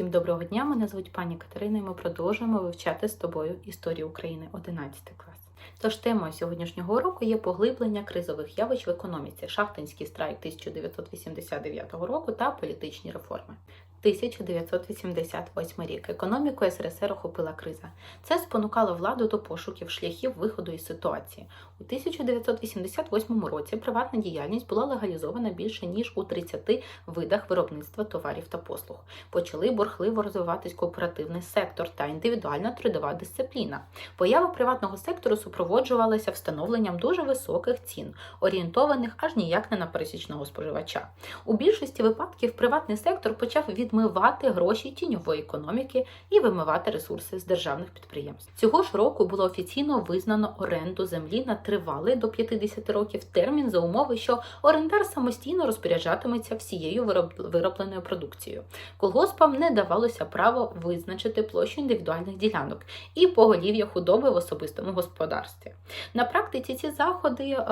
Всім доброго дня! Мене звуть пані Катерина, і ми продовжуємо вивчати з тобою історію України 11 клас. Тож темою сьогоднішнього уроку є поглиблення кризових явищ в економіці, шахтинський страйк 1989 року та політичні реформи. 1988 рік економіку СРСР охопила криза. Це спонукало владу до пошуків шляхів виходу із ситуації. У 1988 році приватна діяльність була легалізована більше ніж у 30 видах виробництва товарів та послуг. Почали бурхливо розвиватись кооперативний сектор та індивідуальна трудова дисципліна. Поява приватного сектору супроводжувалася встановленням дуже високих цін, орієнтованих аж ніяк не на пересічного споживача. У більшості випадків приватний сектор почав відмивати гроші тіньової економіки і вимивати ресурси з державних підприємств. Цього ж року було офіційно визнано оренду землі на тривалий до 50 років термін за умови, що орендар самостійно розпоряджатиметься всією вироб- виробленою продукцією. Колгоспам не давалося право визначити площу індивідуальних ділянок і поголів'я худоби в особистому господарстві. На практиці ці заходи е,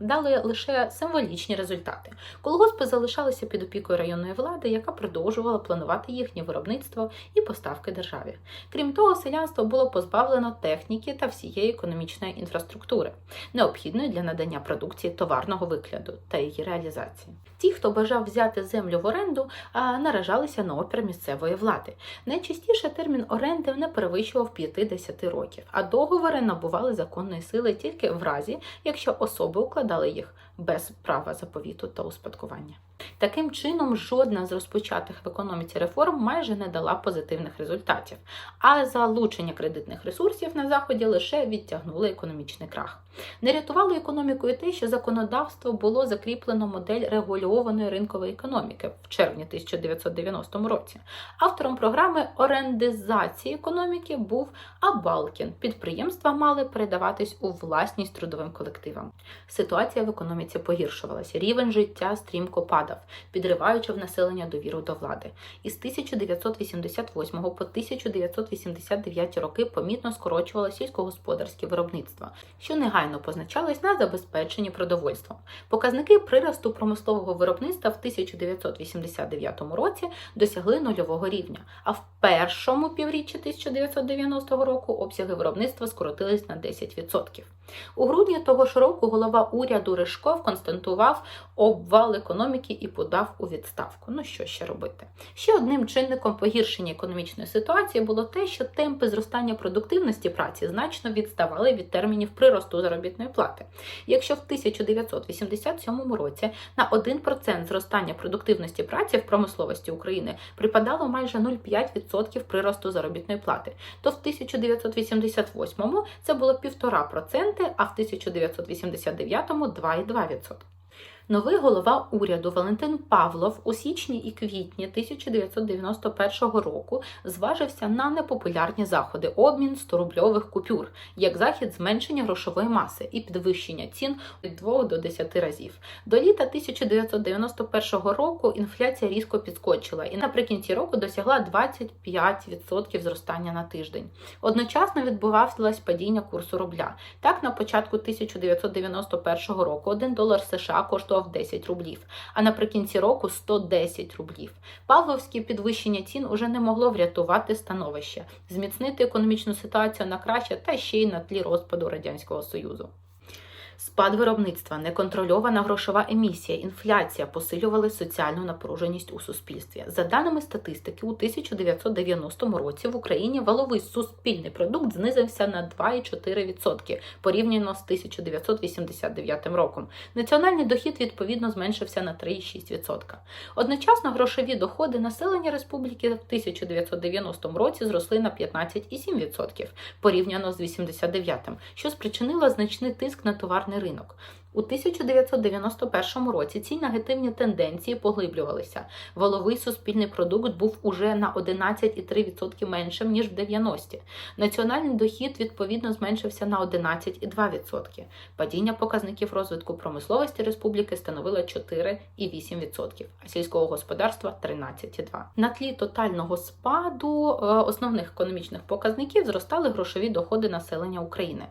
дали лише символічні результати. Колгоспи залишалися під опікою районної влади, яка продовжувала планувати їхнє виробництво і поставки державі. Крім того, селянство було позбавлено техніки та всієї економічної інфраструктури, необхідної для надання продукції товарного викладу та її реалізації. Ті, хто бажав взяти землю в оренду, наражалися на опір місцевої влади. Найчастіше термін оренди не перевищував 50 років, а договори набували законної сили тільки в разі, якщо особи укладали їх без права заповіту та успадкування. Таким чином, жодна з розпочатих в економіці реформ майже не дала позитивних результатів, а залучення кредитних ресурсів на заході лише відтягнули економічний крах. Не рятувало економіку і те, що законодавство було закріплено модель регульованої ринкової економіки в червні 1990 році. Автором програми орендизації економіки був Абалкін. Підприємства мали передаватись у власність трудовим колективам. Ситуація в економіці погіршувалася. Рівень життя стрімко падав, підриваючи в населення довіру до влади. Із 1988 по 1989 роки помітно скорочувало сільськогосподарське виробництво, що негайно позначалось на забезпеченні продовольством. Показники приросту промислового виробництва в 1989 році досягли нульового рівня, а в першому півріччі 1990 року обсяги виробництва скоротились на 10%. У грудні того ж року голова уряду Ришков констатував обвал економіки і подав у відставку. Ну що ще робити? Ще одним чинником погіршення економічної ситуації було те, що темпи зростання продуктивності праці значно відставали від термінів приросту заробітної плати. Якщо в 1987 році на 1% зростання продуктивності праці в промисловості України припадало майже 0,5% приросту заробітної плати, то в 1988 це було 1,5%, а в 1989 2,2%. Новий голова уряду Валентин Павлов у січні і квітні 1991 року зважився на непопулярні заходи обмін 100-рубльових купюр, як захід зменшення грошової маси і підвищення цін від 2 до 10 разів. До літа 1991 року інфляція різко підскочила і наприкінці року досягла 25% зростання на тиждень. Одночасно відбувалось падіння курсу рубля. Так, на початку 1991 року 1 долар США коштував 10 рублів, а наприкінці року 110 рублів. Павловське підвищення цін уже не могло врятувати становище, зміцнити економічну ситуацію на краще та ще й на тлі розпаду Радянського Союзу. Спад виробництва, неконтрольована грошова емісія, інфляція посилювали соціальну напруженість у суспільстві. За даними статистики, у 1990 році в Україні валовий суспільний продукт знизився на 2,4% порівняно з 1989 роком. Національний дохід відповідно зменшився на 3,6%. Одночасно грошові доходи населення республіки в 1990 році зросли на 15,7% порівняно з 89-м, що спричинило значний тиск на товарний ринок. У 1991 році ці негативні тенденції поглиблювалися. Валовий суспільний продукт був уже на 11,3% меншим ніж в 90-ті. Національний дохід відповідно зменшився на 11,2%. Падіння показників розвитку промисловості республіки становило 4,8%, а сільського господарства 13,2%. На тлі тотального спаду е, основних економічних показників зростали грошові доходи населення України.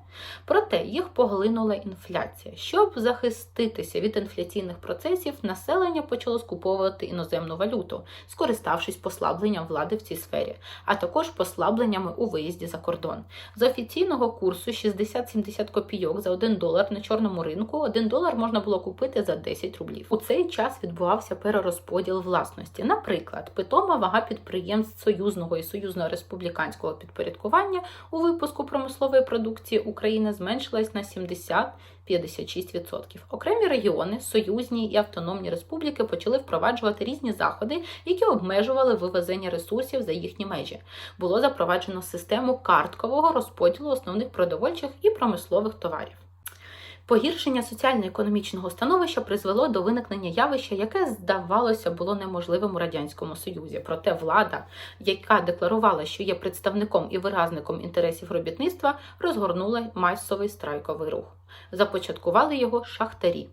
Проте їх поглинула інфляція. Щоб захиститися від інфляційних процесів, населення почало скуповувати іноземну валюту, скориставшись послабленням влади в цій сфері, а також послабленнями у виїзді за кордон. З офіційного курсу 60-70 копійок за 1 долар на чорному ринку 1 долар можна було купити за 10 рублів. У цей час відбувався перерозподіл власності. Наприклад, питома вага підприємств союзного і союзно-республіканського підпорядкування у випуску промислової продукції України зменшилась на 70 56%. Окремі регіони, союзні і автономні республіки почали впроваджувати різні заходи, які обмежували вивезення ресурсів за їхні межі. Було запроваджено систему карткового розподілу основних продовольчих і промислових товарів. Погіршення соціально-економічного становища призвело до виникнення явища, яке здавалося було неможливим у радянському союзі. Проте влада, яка декларувала, що є представником і виразником інтересів робітництва, розгорнула масовий страйковий рух. Започаткували його шахтарі.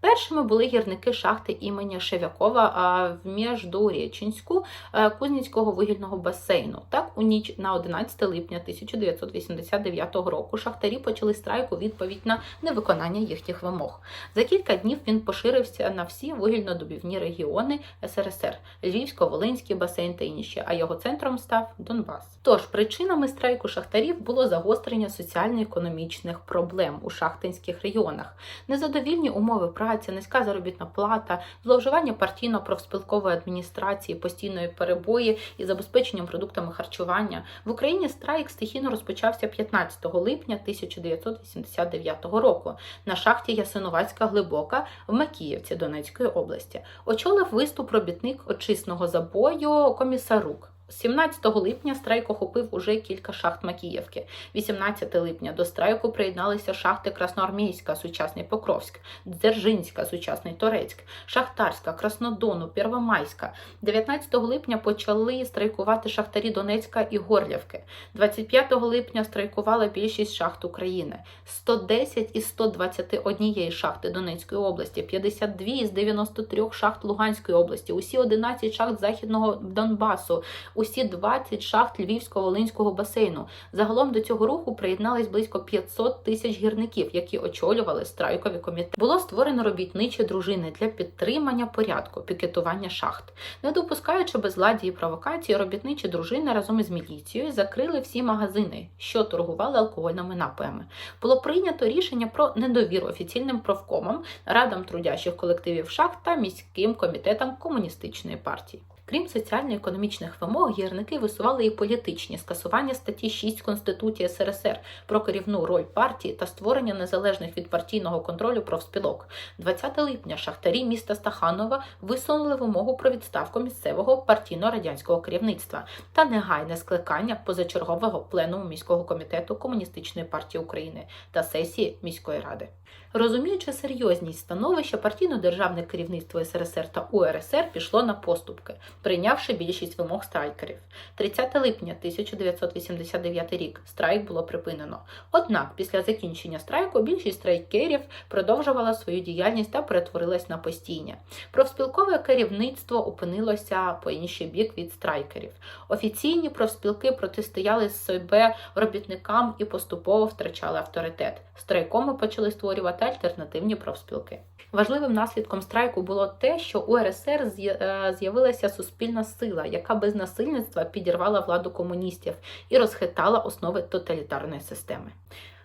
Першими були гірники шахти імені Шевякова в Міждурєчинську е, Кузніцького вугільного басейну. Так, у ніч на 11 липня 1989 року шахтарі почали страйк у відповідь на невиконання їхніх вимог. За кілька днів він поширився на всі вугільнодобівні регіони СРСР Львівсько-Волинський басейн та інші, а його центром став Донбас. Тож причинами страйку шахтарів було загострення соціально-економічних проблем у шахтинських регіонах, незадовільні умови праці, низька заробітна плата, зловживання партійно-профспілкової адміністрації, постійної перебої і забезпеченням продуктами харчування. В Україні страйк стихійно розпочався 15 липня 1989 року на шахті Ясиновацька Глибока в Макіївці Донецької області. Очолив виступ робітник очисного забою комісарук. 17 липня страйк охопив уже кілька шахт Макіївки. 18 липня до страйку приєдналися шахти Красноармійська, сучасний Покровськ, Дзержинська, сучасний Торецьк, Шахтарська, Краснодону, Первомайська. 19 липня почали страйкувати шахтарі Донецька і Горлівки. 25 липня страйкувала більшість шахт України. 110 із 121 шахти Донецької області, 52 із 93 шахт Луганської області, усі 11 шахт Західного Донбасу усі 20 шахт Львівсько-Волинського басейну. Загалом до цього руху приєднались близько 500 тисяч гірників, які очолювали страйкові комітети. Було створено робітничі дружини для підтримання порядку, пікетування шахт. Не допускаючи безладі і провокації, робітничі дружини разом із міліцією закрили всі магазини, що торгували алкогольними напоями. Було прийнято рішення про недовіру офіційним профкомам, радам трудящих колективів шахт та міським комітетам комуністичної партії. Крім соціально-економічних вимог, гірники висували і політичні скасування статті 6 Конституції СРСР про керівну роль партії та створення незалежних від партійного контролю профспілок. 20 липня шахтарі міста Стаханова висунули вимогу про відставку місцевого партійно-радянського керівництва та негайне скликання позачергового пленуму міського комітету Комуністичної партії України та сесії міської ради. Розуміючи серйозність становища, партійно-державне керівництво СРСР та УРСР пішло на поступки, прийнявши більшість вимог страйкерів. 30 липня 1989 рік страйк було припинено. Однак, після закінчення страйку більшість страйкерів продовжувала свою діяльність та перетворилась на постійне. Профспілкове керівництво опинилося по інший бік від страйкерів. Офіційні профспілки протистояли себе робітникам і поступово втрачали авторитет. Страйкоми почали створювати альтернативні профспілки. Важливим наслідком страйку було те, що у РСР е, з'явилася суспільна сила, яка без насильництва підірвала владу комуністів і розхитала основи тоталітарної системи.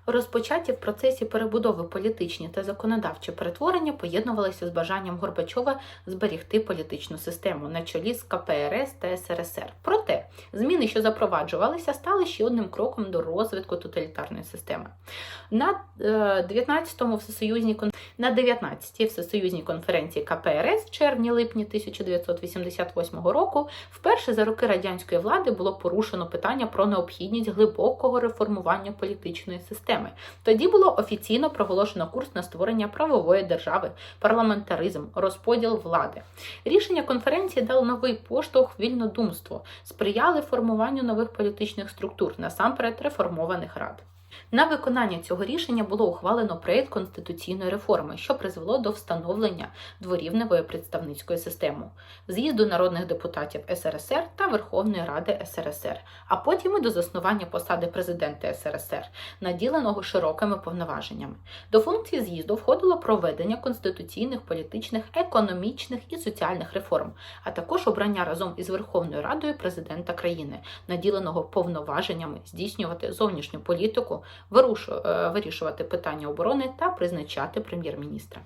Розпочаті в процесі перебудови політичні та законодавчі перетворення поєднувалися з бажанням Горбачова зберігти політичну систему на чолі з КПРС та СРСР. Проте зміни, що запроваджувалися, стали ще одним кроком до розвитку тоталітарної системи. На е, 19-му всесоюзній на 19-й всесоюзній конференції КПРС червні-липні 1988 року вперше за роки радянської влади було порушено питання про необхідність глибокого реформування політичної системи. Тоді було офіційно проголошено курс на створення правової держави, парламентаризм, розподіл влади. Рішення конференції дало новий поштовх вільнодумству, сприяли формуванню нових політичних структур, насамперед реформованих рад. На виконання цього рішення було ухвалено проєкт конституційної реформи, що призвело до встановлення дворівневої представницької системи, з'їзду народних депутатів СРСР та Верховної Ради СРСР, а потім і до заснування посади президента СРСР, наділеного широкими повноваженнями. До функції з'їзду входило проведення конституційних, політичних, економічних і соціальних реформ, а також обрання разом із Верховною Радою президента країни, наділеного повноваженнями здійснювати зовнішню політику, вирішувати питання оборони та призначати прем'єр-міністра.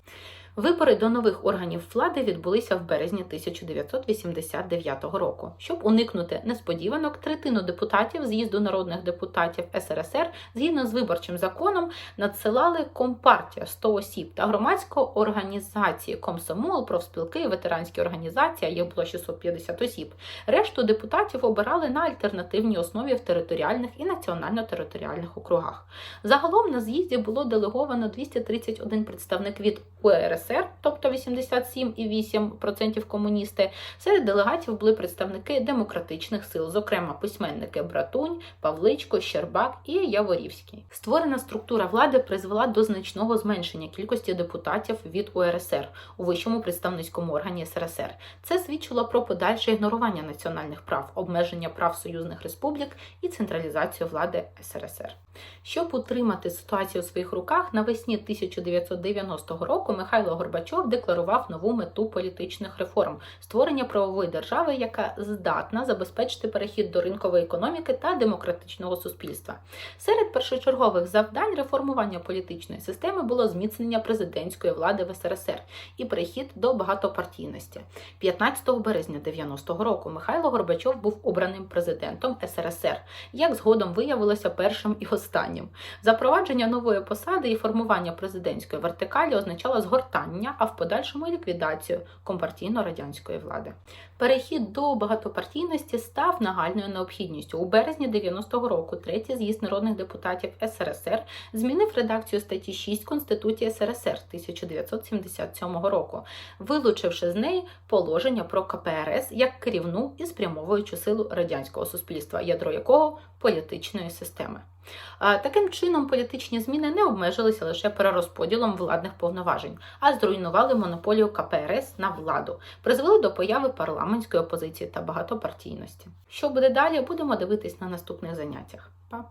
Вибори до нових органів влади відбулися в березні 1989 року. Щоб уникнути несподіванок, третину депутатів з'їзду народних депутатів СРСР згідно з виборчим законом надсилали Компартія 100 осіб та громадська організації Комсомол, профспілки, ветеранські організації, їх було 650 осіб. Решту депутатів обирали на альтернативній основі в територіальних і національно-територіальних округах. Загалом на з'їзді було делеговано 231 представник від УРСР, тобто 87,8% комуністи. Серед делегатів були представники демократичних сил, зокрема письменники Братунь, Павличко, Щербак і Яворівський. Створена структура влади призвела до значного зменшення кількості депутатів від УРСР у вищому представницькому органі СРСР. Це свідчило про подальше ігнорування національних прав, обмеження прав союзних республік і централізацію влади СРСР. Щоб утримати ситуацію у своїх руках, навесні 1990 року Михайло Горбачов декларував нову мету політичних реформ створення правової держави, яка здатна забезпечити перехід до ринкової економіки та демократичного суспільства. Серед першочергових завдань реформування політичної системи було зміцнення президентської влади в СРСР і перехід до багатопартійності. 15 березня 90-го року Михайло Горбачов був обраним президентом СРСР, як згодом виявилося першим і останнім. Запровадження нової посади і формування президентської вертикалі означало згортання, а в подальшому і ліквідацію компартійно-радянської влади. Перехід до багатопартійності став нагальною необхідністю. У березні 90-го року третій з'їзд народних депутатів СРСР змінив редакцію статті 6 Конституції СРСР 1977 року, вилучивши з неї положення про КПРС як керівну і спрямовуючу силу радянського суспільства, ядро якого політичної системи. Таким чином, політичні зміни не обмежилися лише перерозподілом владних повноважень, а зруйнували монополію КПРС на владу, призвели до появи парламентської опозиції та багатопартійності. Що буде далі, будемо дивитись на наступних заняттях. Па!